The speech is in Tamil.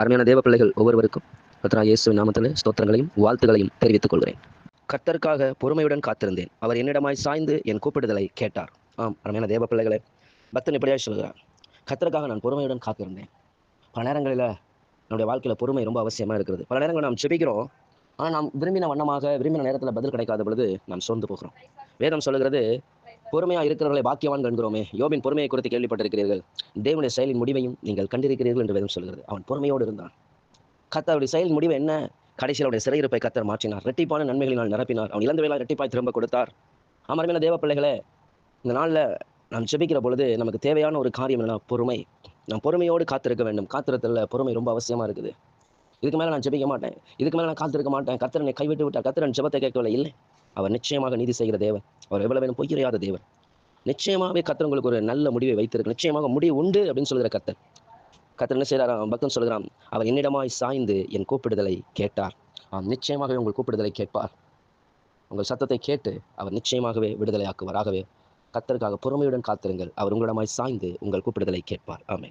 அருமையான தேவ பிள்ளைகள் ஒவ்வொருவருக்கும் கத்ரா இயேசு நாமத்தில் ஸ்தோத்திரங்களையும் வாழ்த்துகளையும் தெரிவித்துக் கொள்கிறேன். கர்த்தருக்காக பொறுமையுடன் காத்திருந்தேன். அவர் என்னிடமாய் சாய்ந்து என் கூப்பிடுதலை கேட்டார். ஆம் அருமையான தேவ பிள்ளைகளே பக்தன் இப்படியாக சொல்கிறார் கர்த்தருக்காக நான் பொறுமையுடன் காத்திருந்தேன். பல நேரங்களில் நம்முடைய வாழ்க்கையில் பொறுமை ரொம்ப அவசியமாக இருக்கிறது. பல நேரங்களில் நாம் ஜெபிக்கிறோம். ஆனால் நாம் விரும்பின வண்ணமாக விரும்பின நேரத்தில் பதில் கிடைக்காத பொழுது நாம் சோர்ந்து போகிறோம். வேதம் சொல்லுகிறது பொறுமையாக இருக்கிறவர்களை பாக்கியவான் என்கிறோமே யோபின் பொறுமையை குறித்து கேள்விப்பட்டிருக்கிறீர்கள். தேவனுடைய செயலின் முடிவையும் நீங்கள் கண்டிருக்கிறீர்கள் என்று வேதம் சொல்கிறது. அவன் பொறுமையோடு இருந்தான். கத்தாவுடைய செயல் முடிவு என்ன? கடைசியில் அவருடைய சிறையிருப்பை கத்தர் மாற்றினார். ரெட்டிப்பான நன்மைகளினால் நிரப்பினார். அவன் இழந்த வேலை ரெட்டிப்பாய் திரும்ப கொடுத்தார். அமர்மையான தேவ பிள்ளைகளே இந்த நாளில் நாம் ஜெபிக்கிற பொழுது நமக்கு தேவையான ஒரு காரியம் என்னன்னா பொறுமை. நாம் பொறுமையோடு காத்திருக்க வேண்டும். காத்திரத்தில் பொறுமை ரொம்ப அவசியமாக இருக்குது. இதுக்கு மேலே நான் ஜெபிக்க மாட்டேன். இதுக்கு மேலே நான் காத்திருக்க மாட்டேன். கத்திரனை கைவிட்டு விட்டார். கத்திரன் ஜெபத்தை கேட்கவில்லை. இல்லை. அவர் நிச்சயமாக நீதி செய்கிற தேவன். அவர் எவ்வளவு வேணும் பொய்யறியாத தேவன். நிச்சயமாகவே கத்தர் உங்களுக்கு ஒரு நல்ல முடிவை வைத்திருக்கு நிச்சயமாக முடிவு உண்டு அப்படின்னு சொல்கிற கத்தர் கத்தர் என்ன செய்கிறாராம் பக்தன் சொல்கிறான் அவர் என்னிடமாய் சாய்ந்து என் கூப்பிடுதலை கேட்டார். ஆம் நிச்சயமாகவே உங்கள் கூப்பிடுதலை கேட்பார். உங்கள் சத்தத்தை கேட்டு அவர் நிச்சயமாகவே விடுதலை ஆக்குவார் ஆகவே கத்தருக்காக பொறுமையுடன் காத்திருங்கள். அவர் உங்களிடமாய் சாய்ந்து உங்கள் கூப்பிடுதலை கேட்பார். ஆமே